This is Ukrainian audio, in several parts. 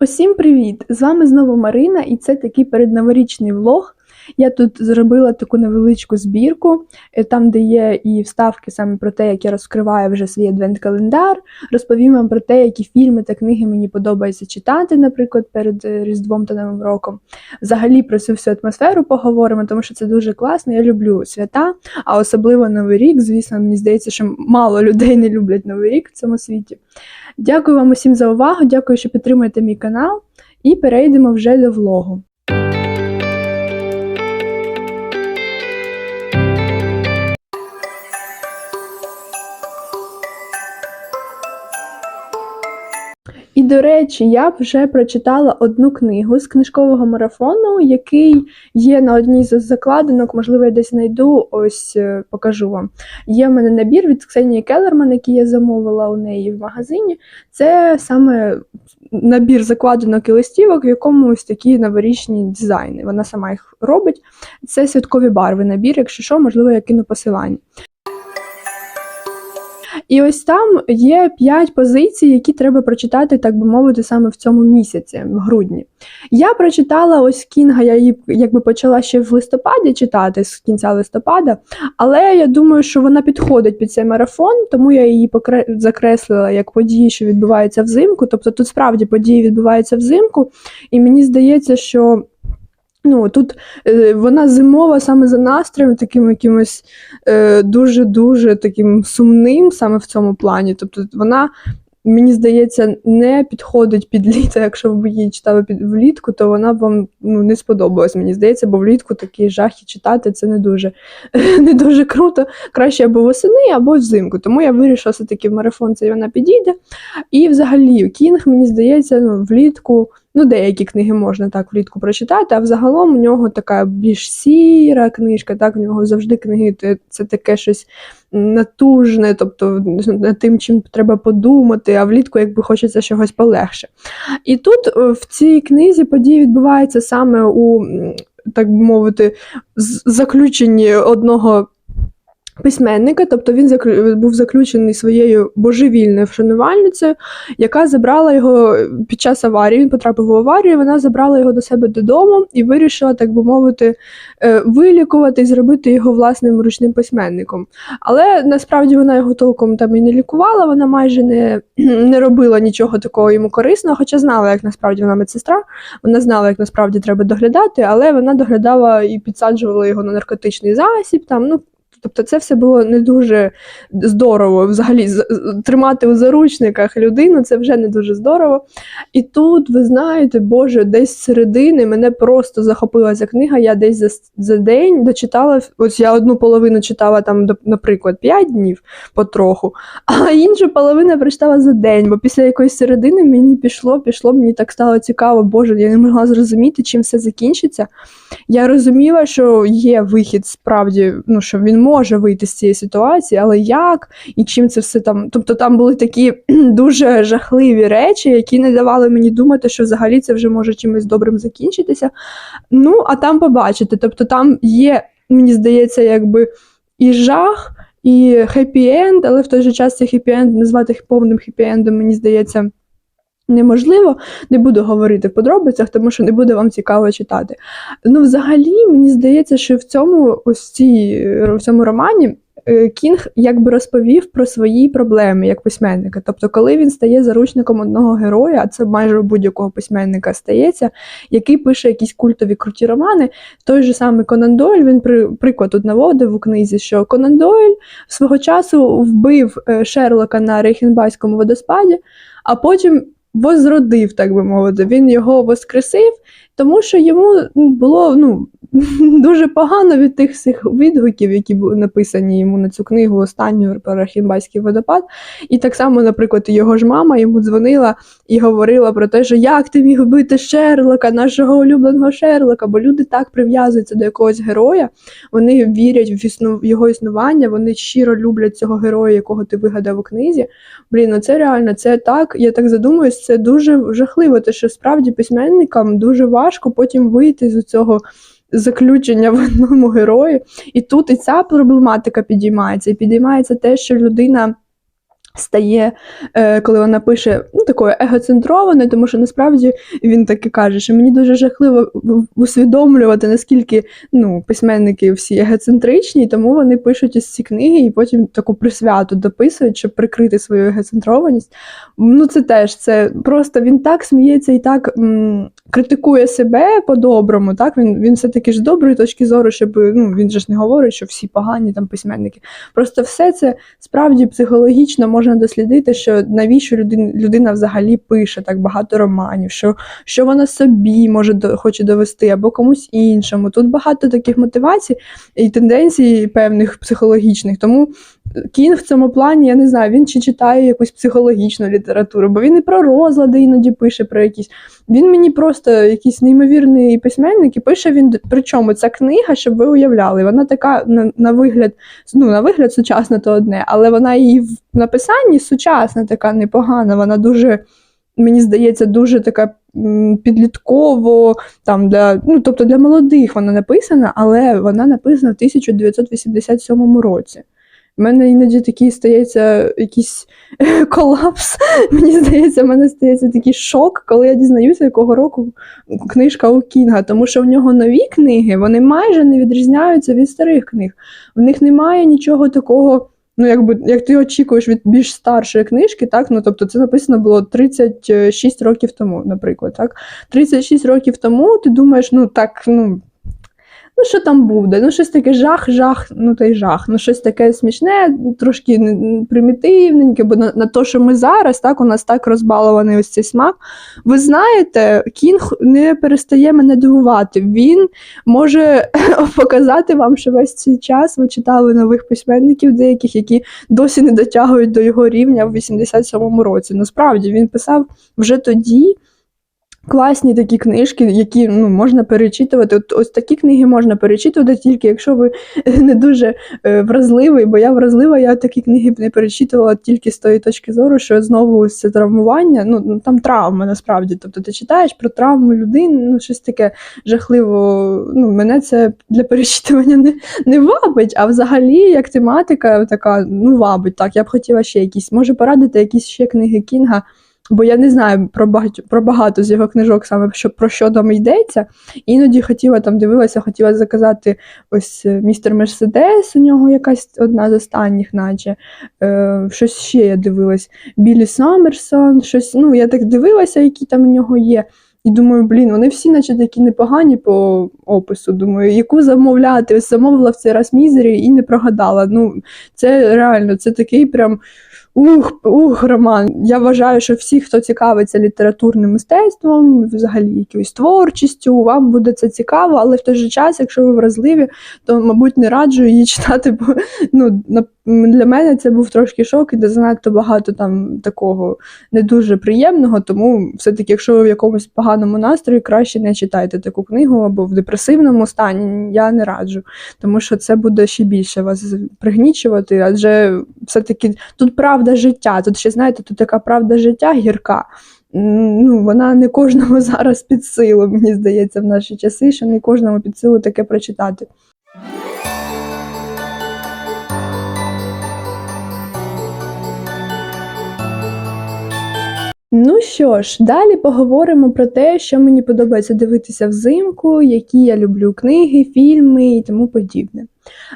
Усім привіт! З вами знову Марина, і це такий передноворічний влог. Я тут зробила таку невеличку збірку, е, там, де є і вставки саме про те, як я розкриваю вже свій адвент-календар. Розповім вам про те, які фільми та книги мені подобається читати, наприклад, перед е, Різдвом та Новим роком. Взагалі про цю всю атмосферу поговоримо, тому що це дуже класно. Я люблю свята, а особливо Новий рік. Звісно, мені здається, що мало людей не люблять Новий рік в цьому світі. Дякую вам усім за увагу, дякую, що підтримуєте мій канал, і перейдемо вже до влогу. І, до речі, я вже прочитала одну книгу з книжкового марафону, який є на одній з закладинок. Можливо, я десь знайду, ось е, покажу вам. Є в мене набір від Ксенії Келерман, який я замовила у неї в магазині. Це саме набір закладинок і листівок, в якому ось такі новорічні дизайни. Вона сама їх робить. Це святкові барви набір, якщо що, можливо, я кину посилання. І ось там є п'ять позицій, які треба прочитати, так би мовити, саме в цьому місяці, в грудні. Я прочитала ось Кінга, я її якби почала ще в листопаді читати з кінця листопада, але я думаю, що вона підходить під цей марафон, тому я її покре... закреслила як події, що відбуваються взимку. Тобто тут справді події відбуваються взимку, і мені здається, що. Ну, Тут е, вона зимова саме за настроєм, таким якимось е, дуже-дуже таким сумним саме в цьому плані. Тобто вона, мені здається, не підходить під літо. Якщо ви її читали під влітку, то вона вам ну, не сподобалась, мені здається, бо влітку такі жахи читати це не дуже не дуже круто. Краще або восени, або взимку. Тому я вирішила все-таки в марафон цей вона підійде. І взагалі Кінг, мені здається, ну, влітку. Ну, деякі книги можна так влітку прочитати, а взагалом у нього така більш сіра книжка, так, у нього завжди книги це таке щось натужне, тобто над тим, чим треба подумати, а влітку якби хочеться чогось полегше. І тут е, в цій книзі події відбуваються саме у, так би мовити, заключенні одного письменника, тобто він заклю... був заключений своєю божевільною вшанувальницею, яка забрала його під час аварії. Він потрапив у аварію. Вона забрала його до себе додому і вирішила, так би мовити, е, вилікувати і зробити його власним ручним письменником. Але насправді вона його толком там і не лікувала. Вона майже не, не робила нічого такого йому корисного, хоча знала, як насправді вона медсестра. Вона знала, як насправді треба доглядати, але вона доглядала і підсаджувала його на наркотичний засіб. Там ну Тобто це все було не дуже здорово. Взагалі, тримати у заручниках людину це вже не дуже здорово. І тут, ви знаєте, Боже, десь з середини мене просто захопила ця книга. Я десь за за день дочитала. Ось я одну половину читала там, наприклад, 5 днів потроху, а іншу половину прочитала за день, бо після якоїсь середини мені пішло, пішло, мені так стало цікаво, Боже, я не могла зрозуміти, чим все закінчиться. Я розуміла, що є вихід справді, ну що він може вийти з цієї ситуації, але як і чим це все там. Тобто там були такі дуже жахливі речі, які не давали мені думати, що взагалі це вже може чимось добрим закінчитися. Ну, а там побачите. Тобто там є, мені здається, якби і жах. І хеппі-енд, але в той же час цей хеппі-енд назвати повним хеппі-ендом, мені здається, неможливо. Не буду говорити в подробицях, тому що не буде вам цікаво читати. Ну, взагалі, мені здається, що в цьому ось цій, в цьому романі. Е, Кінг якби розповів про свої проблеми як письменника. Тобто, коли він стає заручником одного героя, а це майже у будь-якого письменника стається, який пише якісь культові круті романи, той же самий Конан Дойль, він при, приклад тут наводив у книзі, що Конан Дойль свого часу вбив е, Шерлока на Рейхенбайському водоспаді, а потім возродив, так би мовити. Він його воскресив, тому що йому було ну, дуже погано від тих всіх відгуків, які були написані йому на цю книгу останню про Рахімбайський водопад. І так само, наприклад, його ж мама йому дзвонила і говорила про те, що як ти міг вбити Шерлока, нашого улюбленого Шерлока, бо люди так прив'язуються до якогось героя, вони вірять в існу... його існування, вони щиро люблять цього героя, якого ти вигадав у книзі. Блін, ну це реально, це так. Я так задумуюсь, це дуже жахливо, те, що справді письменникам дуже важко потім вийти з цього заключення в одному герої. І тут і ця проблематика підіймається, і підіймається те, що людина. Стає, е, коли вона пише ну, такою егоцентрованою, тому що насправді він таки каже, що мені дуже жахливо усвідомлювати, наскільки ну, письменники всі егоцентричні, тому вони пишуть із ці книги і потім таку присвяту дописують, щоб прикрити свою егоцентрованість. Ну, це теж це просто він так сміється і так м, критикує себе по-доброму. Так він, він все-таки ж з доброї точки зору, щоб ну він же ж не говорить, що всі погані там письменники. Просто все це справді психологічно можна дослідити, що навіщо людина, людина взагалі пише так багато романів, що, що вона собі може до, хоче довести або комусь іншому. Тут багато таких мотивацій і тенденцій певних психологічних. Тому Кінг в цьому плані, я не знаю, він чи читає якусь психологічну літературу, бо він і про розлади іноді пише про якісь. Він мені просто якийсь неймовірний письменник, і пише він. Причому ця книга, щоб ви уявляли, вона така на, на вигляд, ну на вигляд сучасна, то одне, але вона і в написанні сучасна, така непогана. Вона дуже, мені здається, дуже така підлітково, там для, ну тобто для молодих вона написана, але вона написана в 1987 році. У мене іноді такий стається якийсь колапс. Мені здається, в мене стається такий шок, коли я дізнаюся, якого року книжка у Кінга, тому що в нього нові книги вони майже не відрізняються від старих книг. В них немає нічого такого. Ну, якби як ти очікуєш від більш старшої книжки, так ну тобто це написано було 36 років тому, наприклад, так 36 років тому ти думаєш, ну так, ну Ну, що там буде? Ну, щось таке жах, жах, ну та й жах. Ну, щось таке смішне, трошки примітивненьке, бо на, на те, що ми зараз, так, у нас так розбалований ось цей смак. Ви знаєте, Кінг не перестає мене дивувати. Він може показати вам, що весь цей час ви читали нових письменників, деяких, які досі не дотягують до його рівня в 87-му році. Насправді він писав вже тоді. Класні такі книжки, які ну, можна перечитувати. От, ось такі книги можна перечитувати, тільки якщо ви не дуже е, вразливий, бо я вразлива, я такі книги б не перечитувала тільки з тої точки зору, що знову це травмування, ну, ну там травма насправді. Тобто ти читаєш про травму людини, ну щось таке жахливо. Ну, мене це для перечитування не, не вабить, а взагалі як тематика така, ну вабить. Так, я б хотіла ще якісь, може порадити якісь ще книги Кінга. Бо я не знаю про багато, про багато з його книжок, саме що про що там йдеться. Іноді хотіла там дивилася, хотіла заказати ось е, містер Мерседес. У нього якась одна з останніх, наче е, щось ще я дивилась. Білі Саммерсон, щось. Ну я так дивилася, які там у нього є. І думаю, блін, вони всі, наче такі непогані по опису. Думаю, яку замовляти? Замовила в цей раз мізері і не прогадала. Ну, це реально, це такий прям. Ух, ух, Роман. Я вважаю, що всі, хто цікавиться літературним мистецтвом, взагалі якоюсь творчістю, вам буде це цікаво, але в той же час, якщо ви вразливі, то, мабуть, не раджу її читати, бо ну, для мене це був трошки шок, і де занадто багато там такого не дуже приємного. Тому все-таки, якщо ви в якомусь поганому настрої, краще не читайте таку книгу або в депресивному стані. Я не раджу, тому що це буде ще більше вас пригнічувати, адже все-таки тут правда життя. Тут ще знаєте, тут така правда життя гірка. Ну, вона не кожному зараз під силу, мені здається, в наші часи, що не кожному під силу таке прочитати. Ну що ж, далі поговоримо про те, що мені подобається дивитися взимку, які я люблю книги, фільми і тому подібне.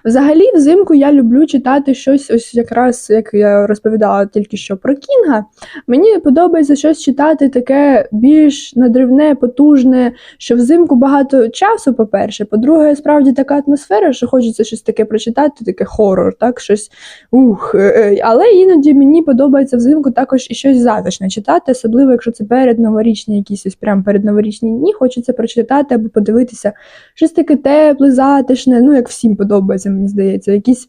Взагалі, взимку я люблю читати щось, ось якраз як я розповідала тільки що про Кінга. Мені подобається щось читати таке більш надривне, потужне, що взимку багато часу, по-перше. По-друге, справді така атмосфера, що хочеться щось таке прочитати, таке хорор, так, щось ух. е, е. Але іноді мені подобається взимку також і щось затишне читати, особливо якщо це перед новорічні, якісь ось прям перед новорічні дні, хочеться прочитати або подивитися щось таке тепле, затишне, ну як всім подобається, мені здається, якісь.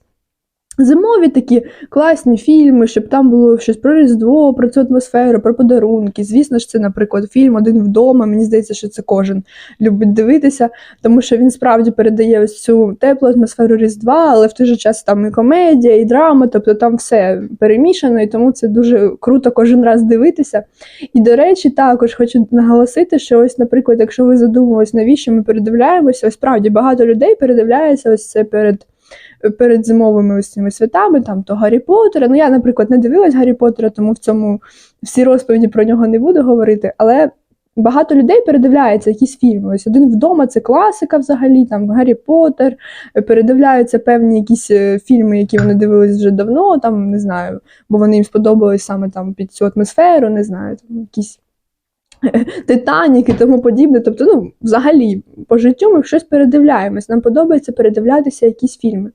Зимові такі класні фільми, щоб там було щось про Різдво, про цю атмосферу, про подарунки. Звісно ж, це, наприклад, фільм Один вдома. Мені здається, що це кожен любить дивитися, тому що він справді передає ось цю теплу атмосферу Різдва, але в той же час там і комедія, і драма, тобто там все перемішано, і тому це дуже круто кожен раз дивитися. І, до речі, також хочу наголосити, що ось, наприклад, якщо ви задумувались, навіщо ми передивляємося, ось справді багато людей передивляється ось це перед перед зимовими ось цими святами, там то Гаррі Поттера. Ну я, наприклад, не дивилась Гаррі Поттера, тому в цьому всі розповіді про нього не буду говорити. Але багато людей передивляється якісь фільми. Ось один вдома це класика взагалі, там Гаррі Поттер, передивляються певні якісь е, фільми, які вони дивились вже давно, там не знаю, бо вони їм сподобались саме там під цю атмосферу, не знаю, там якісь. Титанік і тому подібне. Тобто, ну, взагалі, по життю ми щось передивляємось. Нам подобається передивлятися якісь фільми.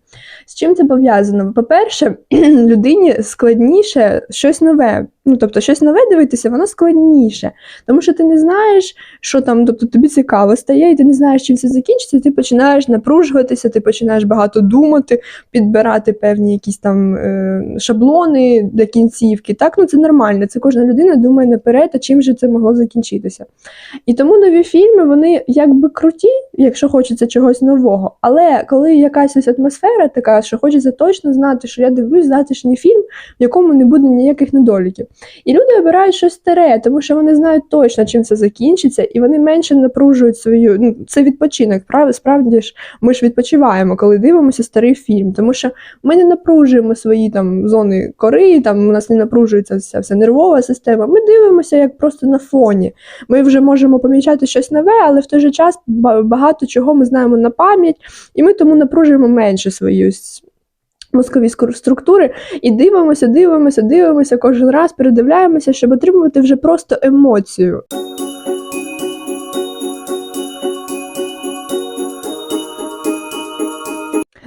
З чим це пов'язано? По-перше, людині складніше щось нове. Ну, тобто, щось нове дивитися, воно складніше. Тому що ти не знаєш, що там, тобто тобі цікаво стає, і ти не знаєш, чим це закінчиться, ти починаєш напружуватися, ти починаєш багато думати, підбирати певні якісь там е, шаблони для кінцівки. Так, ну це нормально. Це кожна людина думає наперед, а чим же це могло закінчитися. І тому нові фільми, вони якби круті, якщо хочеться чогось нового. Але коли якась ось атмосфера така, що хочеться точно знати, що я дивлюсь завтрашній фільм, в якому не буде ніяких недоліків. І люди обирають щось старе, тому що вони знають точно, чим це закінчиться, і вони менше напружують свою. Ну, це відпочинок. Прав, справді ж, ми ж відпочиваємо, коли дивимося старий фільм, тому що ми не напружуємо свої там зони кори, там у нас не напружується вся, вся нервова система. Ми дивимося як просто на фоні. Ми вже можемо помічати щось нове, але в той же час багато чого ми знаємо на пам'ять, і ми тому напружуємо менше ось мозкові структури і дивимося, дивимося, дивимося кожен раз, передивляємося, щоб отримувати вже просто емоцію.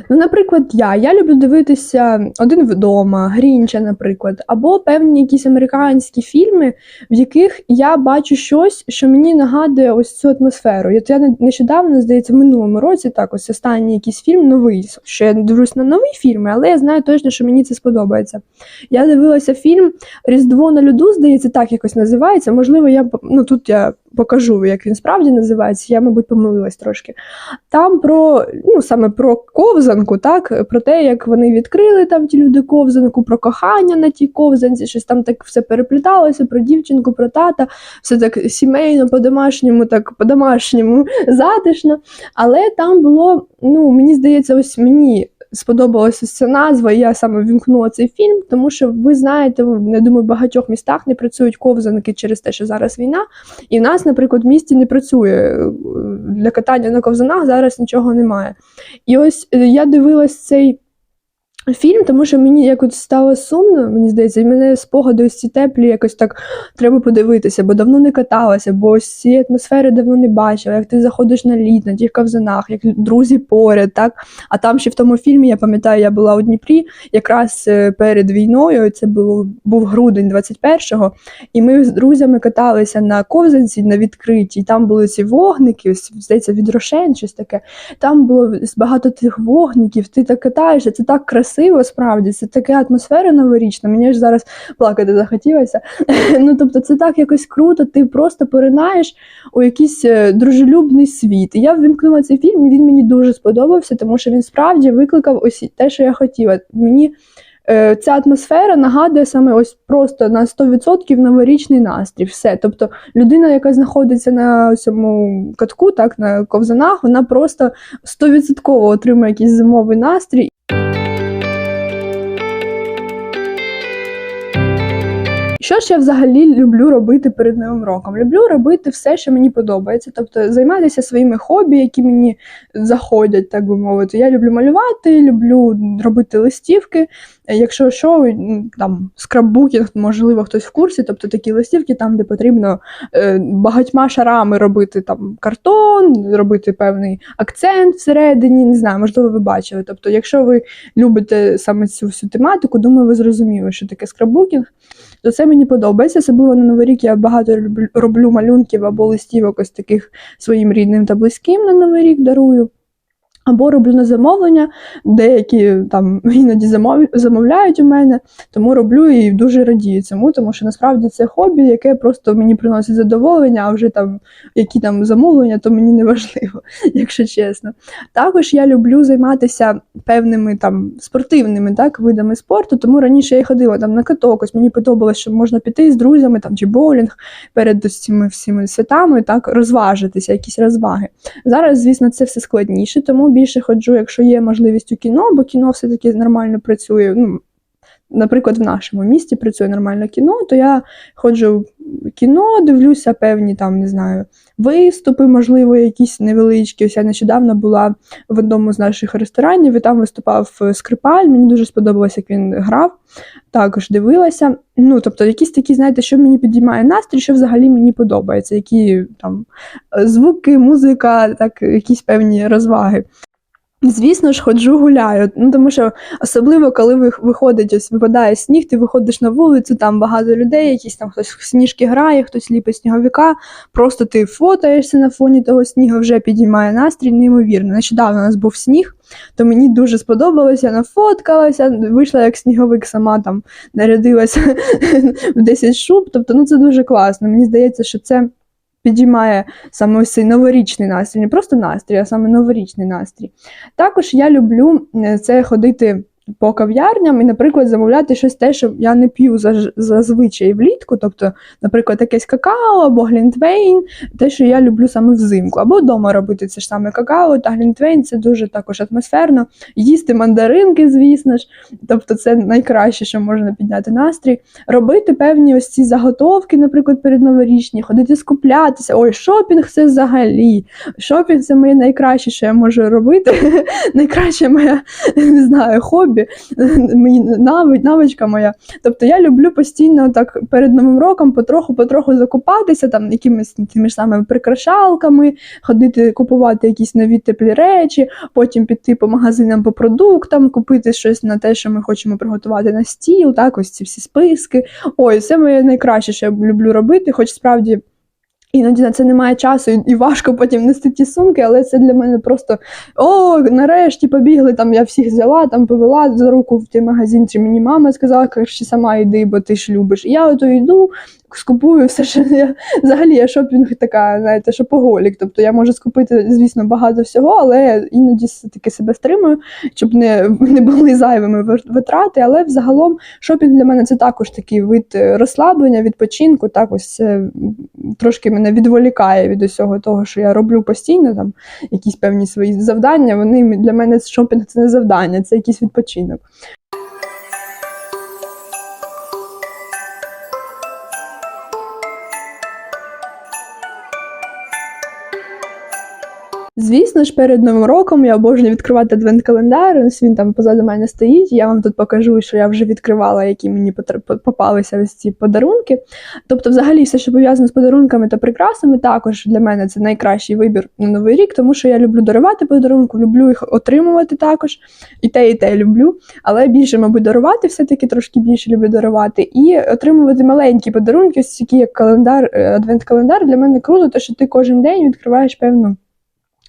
Ну, наприклад, я. Я люблю дивитися один вдома, Грінча, наприклад, або певні якісь американські фільми, в яких я бачу щось, що мені нагадує ось цю атмосферу. От я нещодавно, здається, в минулому році так, ось останній якийсь фільм новий. Що я дивлюсь на нові фільми, але я знаю точно, що мені це сподобається. Я дивилася фільм Різдво на льоду, здається, так якось називається. Можливо, я ну тут я покажу, як він справді називається. Я, мабуть, помилилась трошки. Там про ну саме про ковзанку, так про те, як вони відкрили там ті люди ковзанку, про кохання на тій ковзанці, щось там так все перепліталося, про дівчинку, про тата, все так сімейно, по-домашньому, так по-домашньому затишно. Але там було, ну мені здається, ось мені. Сподобалася ця назва, і я саме вімкнула цей фільм, тому що ви знаєте, я думаю, в багатьох містах не працюють ковзанки через те, що зараз війна. І в нас, наприклад, в місті не працює е, для катання на ковзанах, зараз нічого немає. І ось е, я дивилась цей фільм, тому що мені якось стало сумно, мені здається, і мене спогади ось ці теплі, якось так треба подивитися, бо давно не каталася, бо ось цієї атмосфери давно не бачила, як ти заходиш на лід, на тих ковзанах, як друзі поряд, так? А там ще в тому фільмі, я пам'ятаю, я була у Дніпрі якраз е, перед війною, це було, був грудень 21-го, і ми з друзями каталися на ковзанці на відкритій. Там були ці вогники, ось, здається, від Рошен, щось таке. Там було багато тих вогників, ти так катаєшся, це так красиво, справді, це така атмосфера новорічна. Мені ж зараз плакати захотілося. ну тобто, це так якось круто, ти просто поринаєш у якийсь е, дружелюбний світ. І я ввімкнула цей фільм, і він мені дуже сподобався, тому що він справді викликав ось те, що я хотіла. Мені е, ця атмосфера нагадує саме ось просто на 100% новорічний настрій. Все. Тобто людина, яка знаходиться на цьому катку, так, на ковзанах, вона просто 100% отримує якийсь зимовий настрій. Що ж я взагалі люблю робити перед Новим роком? Люблю робити все, що мені подобається, тобто займатися своїми хобі, які мені заходять, так би мовити. Я люблю малювати, люблю робити листівки. Е, Якщо що, там скраббукінг, можливо, хтось в курсі, тобто такі листівки, там, де потрібно е, багатьма шарами робити там картон, робити певний акцент всередині. Не знаю, можливо, ви бачили. Тобто, якщо ви любите саме цю всю тематику, думаю, ви зрозуміли, що таке скраббукінг то це мені подобається. Особливо на Новий рік я багато роблю малюнків або листівок ось таких своїм рідним та близьким на Новий рік дарую. Або роблю на замовлення, деякі там іноді замов... замовляють у мене, тому роблю і дуже радію цьому, тому що насправді це хобі, яке просто мені приносить задоволення, а вже там які там замовлення, то мені не важливо, якщо чесно. Також я люблю займатися певними там спортивними так, видами спорту, тому раніше я ходила там на каток, ось мені подобалось, що можна піти з друзями там, чи боулінг перед ось цими всіми святами, так, розважитися, якісь розваги. Зараз, звісно, це все складніше, тому більше ходжу, якщо є можливість у кіно, бо кіно все-таки нормально працює. Ну, наприклад, в нашому місті працює нормально кіно, то я ходжу в кіно, дивлюся певні там, не знаю, виступи, можливо, якісь невеличкі. Ось я нещодавно була в одному з наших ресторанів, і там виступав е, скрипаль. Мені дуже сподобалось, як він грав. Також дивилася. Ну, тобто, якісь такі, знаєте, що мені підіймає настрій, що взагалі мені подобається, які там е, звуки, музика, так, якісь певні розваги. Звісно ж, ходжу гуляю. Ну тому що особливо, коли ви- виходить, ось випадає сніг, ти виходиш на вулицю, там багато людей, якісь там хтось сніжки грає, хтось ліпить сніговика. Просто ти фотаєшся на фоні того снігу, вже підіймає настрій, неймовірно. Нещодавно у нас був сніг, то мені дуже сподобалося, нафоткалася, вийшла як сніговик сама там нарядилася в 10 шуб. Тобто, ну це дуже класно. Мені здається, що це. Підіймає саме ось цей новорічний настрій, не просто настрій, а саме новорічний настрій. Також я люблю е, це ходити по кав'ярням і, наприклад, замовляти щось те, що я не п'ю зазвичай влітку, тобто, наприклад, якесь какао або глінтвейн, те, що я люблю саме взимку, або вдома робити це ж саме какао та глінтвейн, це дуже також атмосферно. Їсти мандаринки, звісно ж, тобто це найкраще, що можна підняти настрій. Робити певні ось ці заготовки, наприклад, передноворічні, ходити скуплятися. Ой, шопінг це взагалі. Шопінг це моє найкраще, що я можу робити. Найкраще моя не знаю, хобі, мені навич, навичка моя. Тобто я люблю постійно так перед новим роком потроху-потроху закупатися там якимись тими ж самими прикрашалками, ходити купувати якісь нові теплі речі, потім піти по магазинам по продуктам, купити щось на те, що ми хочемо приготувати на стіл. Так, ось ці всі списки. Ой, це моє найкраще, що я люблю робити, хоч справді. Іноді на це немає часу і- важко потім нести ті сумки, але це для мене просто о, нарешті побігли. Там я всіх взяла, там повела за руку в той магазин. Чи мені мама сказала, краще сама йди, бо ти ж любиш. І я ото йду, скупую все, що я взагалі я шопінг така, знаєте, шопоголік. Тобто я можу скупити, звісно, багато всього, але іноді таки себе стримую, щоб не, не були зайвими витрати. Але взагалом шопінг для мене це також такий вид е, розслаблення, відпочинку. Так, ось це трошки мене відволікає від усього того, що я роблю постійно, там якісь певні свої завдання. Вони для мене шопінг це не завдання, це якийсь відпочинок. Звісно ж, перед новим роком я обожнюю відкривати адвент-календар. Ось він там позаду мене стоїть. Я вам тут покажу, що я вже відкривала, які мені попалися ось ці подарунки. Тобто, взагалі, все, що пов'язано з подарунками та прикрасами, також для мене це найкращий вибір на новий рік, тому що я люблю дарувати подарунки, люблю їх отримувати також. І те, і те люблю. Але більше, мабуть, дарувати все-таки трошки більше люблю дарувати. І отримувати маленькі подарунки, ось такі як календар, е, адвент-календар, для мене круто, то що ти кожен день відкриваєш певну.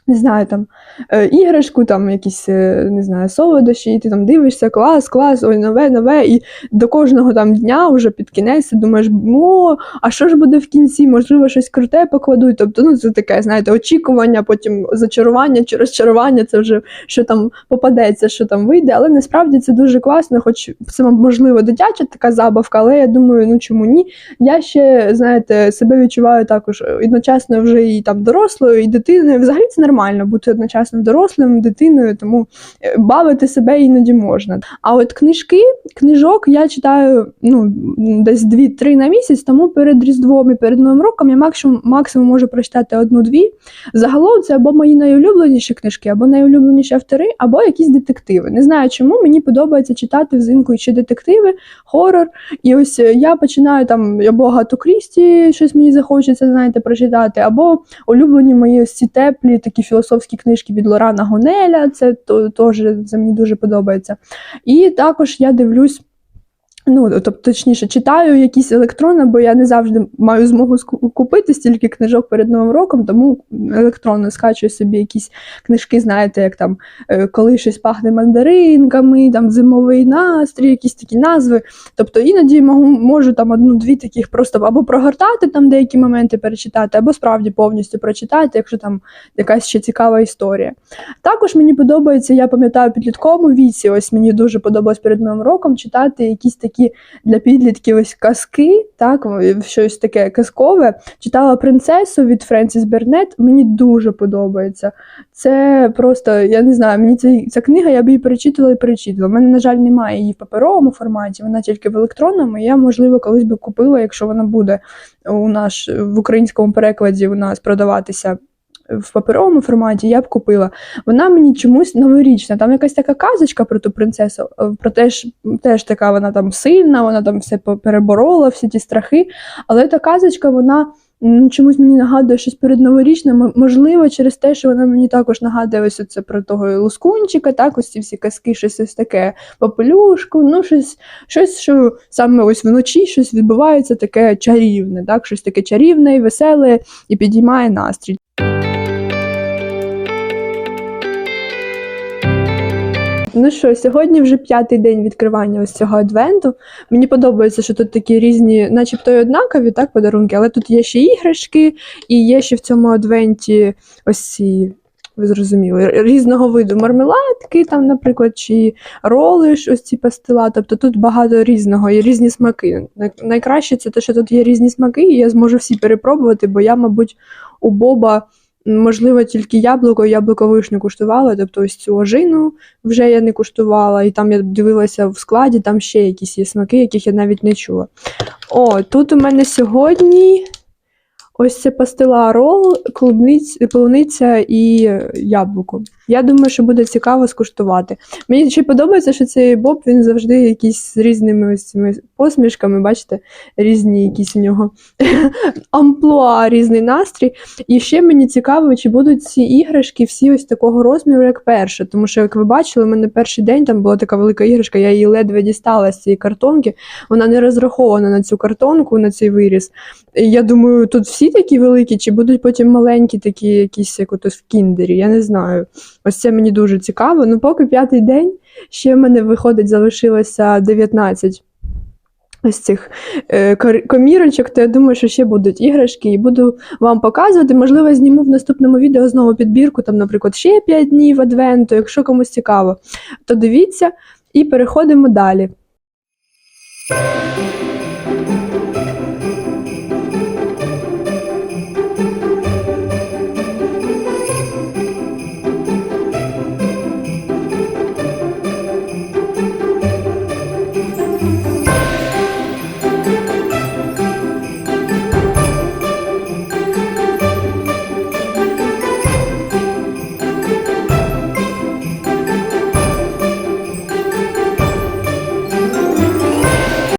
Не знаю, там е, іграшку, там якісь е, не знаю, солодощі, і ти там дивишся, клас, клас, ой, нове, нове. І до кожного там дня, вже під кінець, думаєш, о, а що ж буде в кінці? Можливо, щось круте покладуть. Тобто, ну це таке, знаєте, очікування, потім зачарування чи розчарування, це вже що там попадеться, що там вийде. Але насправді це дуже класно, хоч це можливо дитяча така забавка, але я думаю, ну чому ні? Я ще, знаєте, себе відчуваю також одночасно вже і там дорослою, і дитиною. Взагалі це нормально бути одночасно дорослим, дитиною, тому е, бавити себе іноді можна. А от книжки, книжок я читаю ну, десь 2-3 на місяць, тому перед Різдвом і перед Новим роком я максимум, максимум можу прочитати одну-дві. Загалом це або мої найулюбленіші книжки, або найулюбленіші автори, або якісь детективи. Не знаю чому, мені подобається читати взимку чи детективи, хорор. І ось е, я починаю там або Агату Крісті, щось мені захочеться, знаєте, прочитати, або улюблені мої ось ці теплі такі філософські книжки від Лорана Гонеля. Це теж це мені дуже подобається. І також я дивлюсь. Ну, тобто, точніше, читаю якісь електронні, бо я не завжди маю змогу купити стільки книжок перед Новим роком, тому електронно скачую собі якісь книжки, знаєте, як там е, коли щось пахне мандаринками, там зимовий настрій, якісь такі назви. Тобто іноді можу, можу там одну-дві таких просто або прогортати там деякі моменти перечитати, або справді повністю прочитати, якщо там якась ще цікава історія. Також мені подобається, я пам'ятаю, підлітковому віці, ось мені дуже подобалось перед Новим роком читати якісь такі такі для підлітків ось казки, так, щось таке казкове. Читала принцесу від Френсіс Бернет. Мені дуже подобається. Це просто, я не знаю, мені ця, ця книга, я б її перечитала і перечитала. У мене, на жаль, немає її в паперовому форматі, вона тільки в електронному. Я, можливо, колись би купила, якщо вона буде у наш в українському перекладі у нас продаватися в паперовому форматі, я б купила. Вона мені чомусь новорічна. Там якась така казочка про ту принцесу, е, про теж, теж така вона там сильна, вона там все переборола, всі ті страхи. Але та казочка, вона. Чомусь мені нагадує щось перед новорічним, можливо, через те, що вона мені також нагадує ось це про того лускунчика, так, ось ці всі казки, щось ось таке попелюшку, ну щось, щось, що саме ось вночі щось відбувається таке чарівне, так, щось таке чарівне і веселе і підіймає настрій. Ну що, сьогодні вже п'ятий день відкривання ось цього адвенту. Мені подобається, що тут такі різні, начебто й однакові, так, подарунки, але тут є ще іграшки, і є ще в цьому адвенті ось ці. Ви зрозуміли, різного виду мармеладки, там, наприклад, чи роли, ось ці пастила. Тобто тут багато різного і різні смаки. Найкраще це те, що тут є різні смаки, і я зможу всі перепробувати, бо я, мабуть, у Боба, можливо, тільки яблуко яблуко вишню куштувала, тобто ось цю ожину вже я не куштувала, і там я дивилася в складі, там ще якісь є смаки, яких я навіть не чула. О, тут у мене сьогодні ось це пастила рол, клубниць, полуниця і яблуко. Я думаю, що буде цікаво скуштувати. Мені ще подобається, що цей Боб він завжди якийсь з різними ось цими посмішками, бачите, різні якісь у нього амплуа, різний настрій. І ще мені цікаво, чи будуть ці іграшки всі ось такого розміру, як перша. Тому що, як ви бачили, у мене перший день там була така велика іграшка, я її ледве дістала з цієї картонки. Вона не розрахована на цю картонку, на цей виріс. Я думаю, тут всі такі великі, чи будуть потім маленькі, такі якісь, як ото в кіндері, я не знаю. Ось це мені дуже цікаво. Ну, поки п'ятий день, ще в мене виходить, залишилося 19 ось цих е, комірочок, то я думаю, що ще будуть іграшки, і буду вам показувати. Можливо, зніму в наступному відео знову підбірку, там, наприклад, ще 5 днів адвенту. Якщо комусь цікаво, то дивіться і переходимо далі.